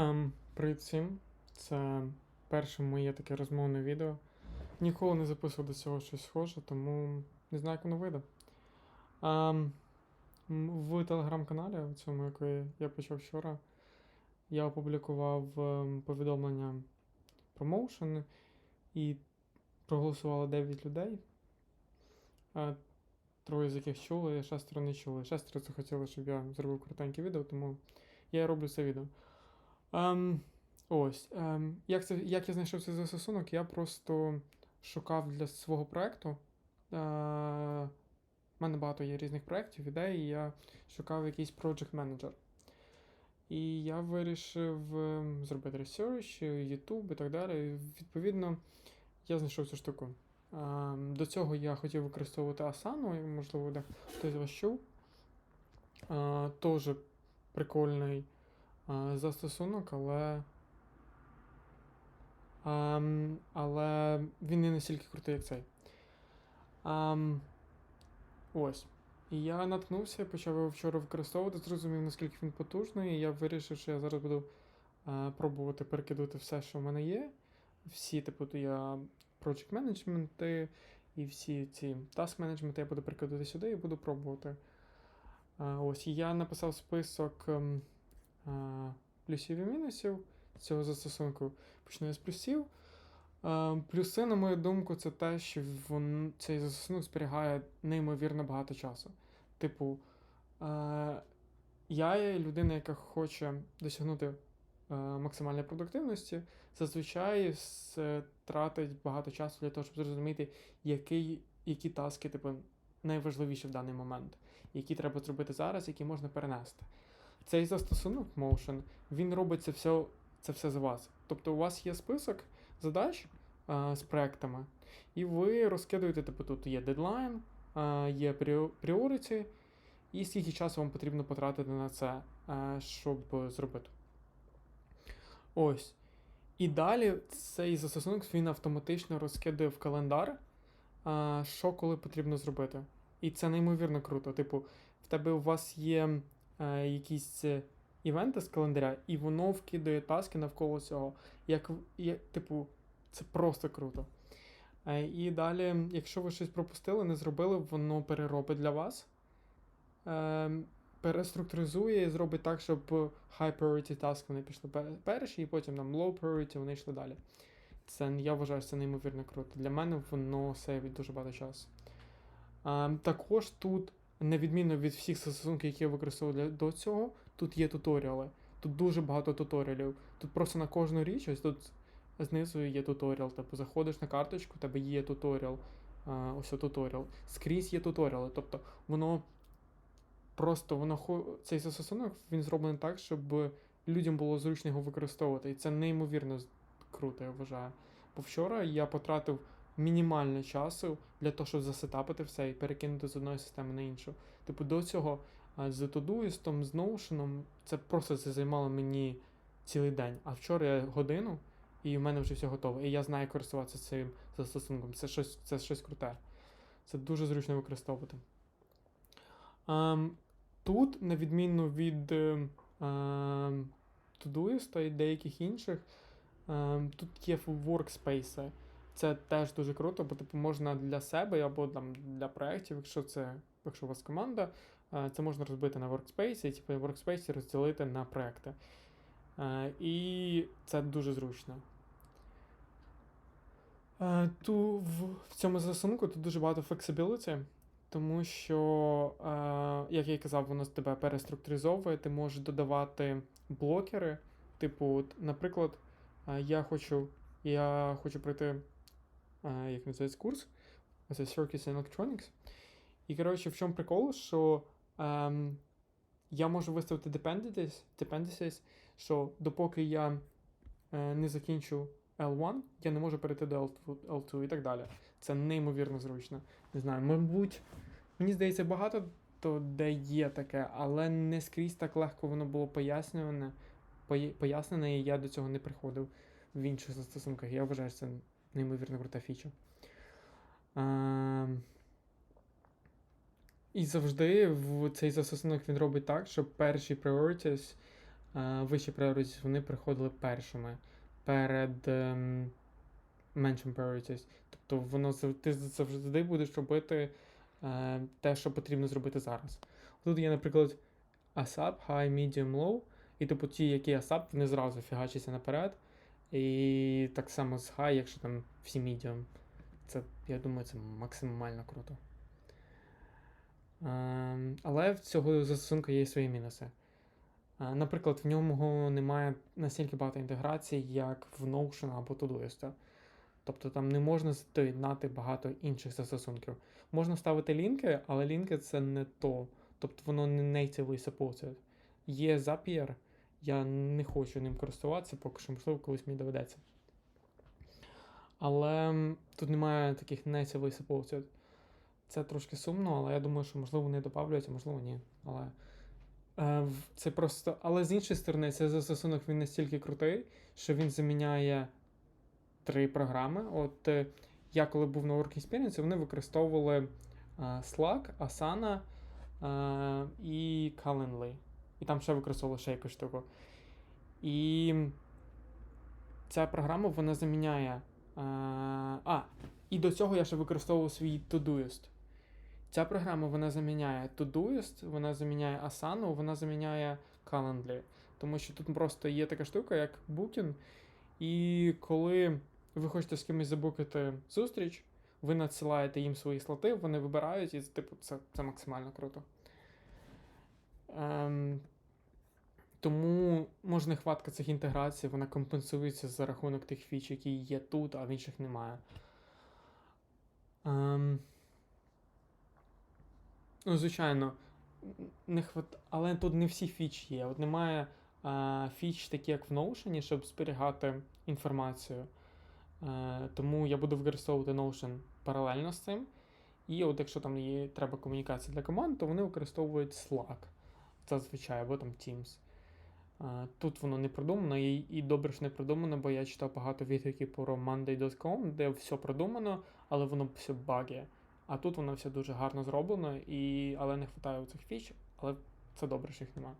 Ем, привіт всім. Це перше моє таке розмовне відео. Ніколи не записував до цього щось схоже, тому не знаю, як воно вийде. М, в телеграм-каналі, в цьому, який я почав вчора, я опублікував ем, повідомлення про Motion і проголосувало 9 людей. Е, Троє з яких чули, шестеро не чули. Шестеро захотіли, щоб я зробив коротеньке відео, тому я роблю це відео. Ем, ось. Ем, як, це, як я знайшов цей застосунок? Я просто шукав для свого проєкту. Е, в мене багато є різних проєктів, ідей, і я шукав якийсь project manager. І я вирішив ем, зробити research, YouTube і так далі. Відповідно, я знайшов цю штуку. Ем, до цього я хотів використовувати Asana, можливо, де хтось вас чув. Е, Теж прикольний е, застосунок, але. Ем, але він не настільки крутий, як цей. Ем, ось. І я наткнувся, почав його вчора використовувати, зрозумів, наскільки він потужний, і я вирішив, що я зараз буду е, пробувати перекидувати все, що в мене є. Всі, типу, я project менеджменти і всі ці task менеджменти я буду перекидувати сюди і буду пробувати. Е, ось, і я написав список ем, плюсів і мінусів цього застосунку. Почну з плюсів. Е, Плюси, на мою думку, це те, що він, цей застосунок зберігає неймовірно багато часу. Типу, е, я є людина, яка хоче досягнути е, максимальної продуктивності, зазвичай тратить багато часу для того, щоб зрозуміти, який, які таски типу, найважливіші в даний момент, які треба зробити зараз, які можна перенести. Цей застосунок Motion, він робить це все, це все за вас. Тобто у вас є список задач а, з проектами, і ви розкидуєте, типу, тут є дедлайн, а, є пріоріті, і скільки часу вам потрібно потратити на це, а, щоб зробити. Ось. І далі цей застосунок він автоматично розкидає в календар, а, що коли потрібно зробити. І це неймовірно круто. Типу, в тебе у вас є е, якісь івенти з календаря, і воно вкидає таски навколо цього. Як, як, типу, це просто круто. Е, і далі, якщо ви щось пропустили, не зробили, воно переробить для вас. Е, переструктуризує і зробить так, щоб high priority task вони пішли перші, і потім там low priority вони йшли далі. Це я вважаю, це неймовірно круто. Для мене воно сейвить дуже багато часу. А, також тут, на відміну від всіх застосунків, які я використовував до цього, тут є туторіали. Тут дуже багато туторіалів. Тут просто на кожну річ, ось тут знизу є туторіал. Тобто заходиш на карточку, тебе є туторіал. Ось туторіал. Скрізь є туторіали. Тобто воно просто воно цей застосунок він зроблений так, щоб людям було зручно його використовувати. І це неймовірно круто, я вважаю. Бо вчора я потратив мінімально часу для того, щоб засетапити все і перекинути з одної системи на іншу. Типу, до цього з Todoist, з Notion, це просто це займало мені цілий день. А вчора я годину, і в мене вже все готово. І я знаю, користуватися цим застосунком. Це щось, це щось круте. Це дуже зручно використовувати. Ем, тут, на відміну від ем, Todoist і деяких інших, ем, тут є workspace. Це теж дуже круто, бо типу можна для себе або там для проєктів, якщо це, якщо у вас команда, е, це можна розбити на workspace, і типу workspace розділити на проекти. Е, І це дуже зручно. Е, Ту, в, в цьому застосунку тут дуже багато flexibility, тому що, як я і казав, воно тебе переструктуризовує, ти можеш додавати блокери. Типу, наприклад, я хочу, я хочу пройти, як називається курс, це Circuits and Electronics. І, коротше, в чому прикол, що ем, я можу виставити dependencies, dependencies, що допоки я е, не закінчу L1, я не можу перейти до L2, L2 і так далі. Це неймовірно зручно. Не знаю, мабуть, мені здається, багато то де є таке, але не скрізь так легко воно було пояснюване, пояснене, і я до цього не приходив в інших застосунках. Я вважаю, що це неймовірно крута фіча. Ем, і завжди в цей застосунок він робить так, що перші priorities е, вищі priorities, вони приходили першими перед ем, меншим priorities. Тобто воно ти завжди будеш робити е, те, що потрібно зробити зараз. Тут є, наприклад, ASAP, High, Medium, Low, і типу ті, які ASAP, вони зразу фігачаться наперед. І так само з High, якщо там всі Medium. Це, я думаю, це максимально круто. Ем, але в цього застосунку є свої мінуси. Е, Наприклад, в ньому немає настільки багато інтеграцій, як в Notion або Todoist. Тобто там не можна доєднати багато інших застосунків. Можна ставити лінки, але лінки це не то. Тобто воно не natively supported. Є Zapier, я не хочу ним користуватися, поки що, можливо, колись мені доведеться. Але тут немає таких natively supported. Це трошки сумно, але я думаю, що можливо вони додавлять, а можливо ні. Але е, це просто. Але з іншої сторони, цей застосунок він настільки крутий, що він заміняє три програми. От е, я коли був на Work Experience, вони використовували е, Slack, Asana е, і Calendly. І там ще використовували ще якусь штуку. І ця програма вона заміняє. е, а, і до цього я ще використовував свій Todoist. Ця програма вона заміняє Todoist, вона заміняє Asana, вона заміняє Calendly. Тому що тут просто є така штука, як Booking. І коли ви хочете з кимось забукати зустріч, ви надсилаєте їм свої слоти, вони вибирають, і типу, це, це максимально круто. Ем, тому може нехватка цих інтеграцій, вона компенсується за рахунок тих фіч, які є тут, а в інших немає. Ем, ну, звичайно, не хват... але тут не всі фічі є. От немає а, фіч, такі як в Notion, щоб зберігати інформацію. Е, тому я буду використовувати Notion паралельно з цим. І от якщо там є, треба комунікація для команд, то вони використовують Slack зазвичай, або там Teams. Тут воно не продумано, і, і добре, що не продумано, бо я читав багато відгуків про Monday.com, де все продумано, але воно все багає. А тут воно все дуже гарно зроблено, і, але не вистачає цих фіч, але це добре, що їх немає.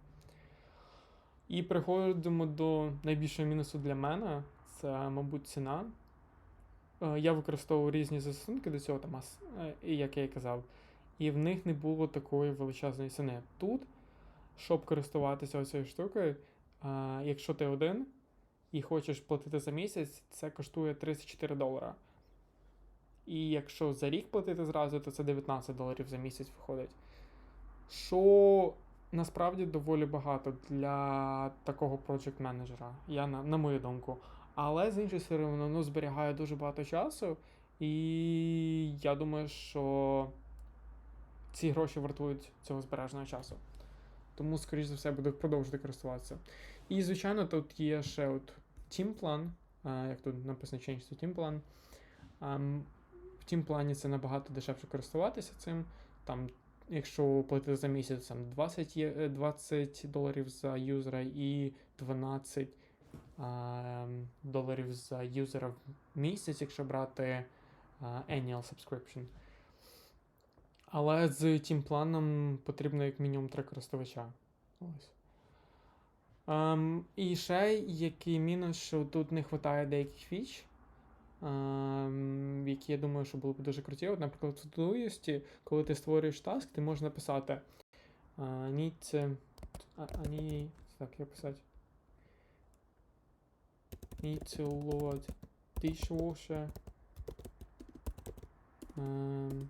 І переходимо до найбільшого мінусу для мене це, мабуть, ціна. Е, Я використовував різні застосунки до цього, там, е, як я і казав, і в них не було такої величезної ціни. Тут, щоб користуватися цією штукою, е, якщо ти один і хочеш платити за місяць, це коштує 34 долара. І якщо за рік платити зразу, то це 19 доларів за місяць виходить. Що насправді доволі багато для такого project менеджера, я на, на мою думку. Але з іншої сторони, воно зберігає дуже багато часу, і я думаю, що ці гроші вартують цього збереженого часу. Тому, скоріш за все, буду продовжувати користуватися. І, звичайно, тут є ще от Team Plan, як тут написано Change to Team Plan. В Team плані це набагато дешевше користуватися цим. Там, якщо платити за місяць, там 20, є, е, 20 доларів за юзера і 12 а, доларів за юзера в місяць, якщо брати а, annual subscription. Але з тим планом потрібно як мінімум три користувача. Ось. Ем, і ще який мінус, що тут не вистачає деяких фіч, ем, які я думаю, що були б дуже круті. От, наприклад, в Todoist, коли ти створюєш таск, ти можеш написати need, ні, так, як писати? Need to load dishwasher. Ем,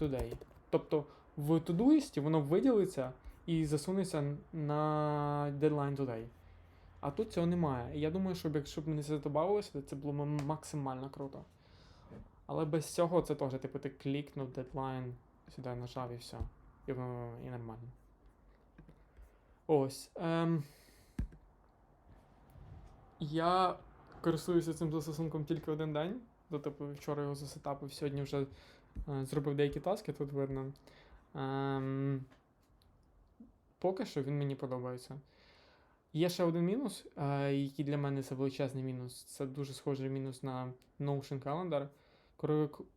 today. Тобто в Todoist воно виділиться і засунеться на deadline today. А тут цього немає. І я думаю, що якщо б мені це додавалося, то це було б максимально круто. Але без цього це теж, типу, ти клікнув дедлайн, сюди нажав і все. І і нормально. Ось. Ем, я користуюся цим застосунком тільки один день. Ну, типу, вчора його засетапив, сьогодні вже зробив деякі таски, тут видно. Ем, поки що він мені подобається. Є ще один мінус, е, який для мене це величезний мінус. Це дуже схожий мінус на Notion Calendar.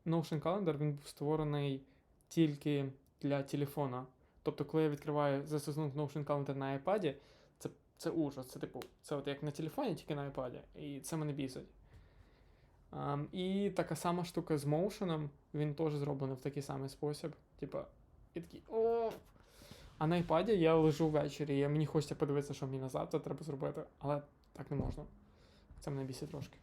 Notion Calendar він був створений тільки для телефона. Тобто, коли я відкриваю застосунок Notion Calendar на iPad, це, це ужас. Це типу, це от як на телефоні, тільки на iPad. І це мене бісить. Ам, і така сама штука з Motion, він теж зроблений в такий самий спосіб. Типа, і такий о. А на iPad я лежу ввечері, і мені хочеться подивитися, що мені на завтра треба зробити, але так не можна. Це мене бісить трошки.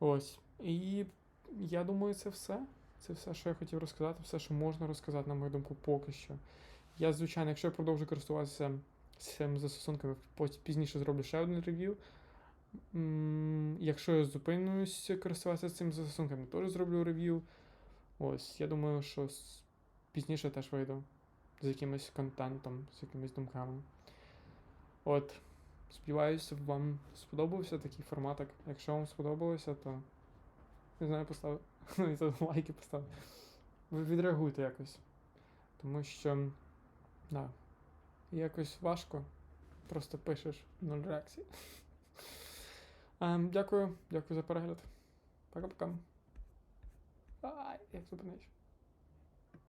Ось. І я думаю, це все. Це все, що я хотів розказати, все, що можна розказати, на мою думку, поки що. Я, звичайно, якщо я продовжу користуватися цими застосунками, пізніше зроблю ще один рев'ю. Якщо я зупинюсь користуватися цими застосунками, теж зроблю рев'ю. Ось, я думаю, що пізніше теж вийду з якимось контентом, з якимись думками. От, сподіваюся, вам сподобався такий форматик. Якщо вам сподобалося, то не знаю, поставте лайки поставте. Ви відреагуйте якось. Тому що, да, якось важко. Просто пишеш нуль реакції. Ем, дякую, дякую за перегляд. Пока-пока. Bye. Exclamation.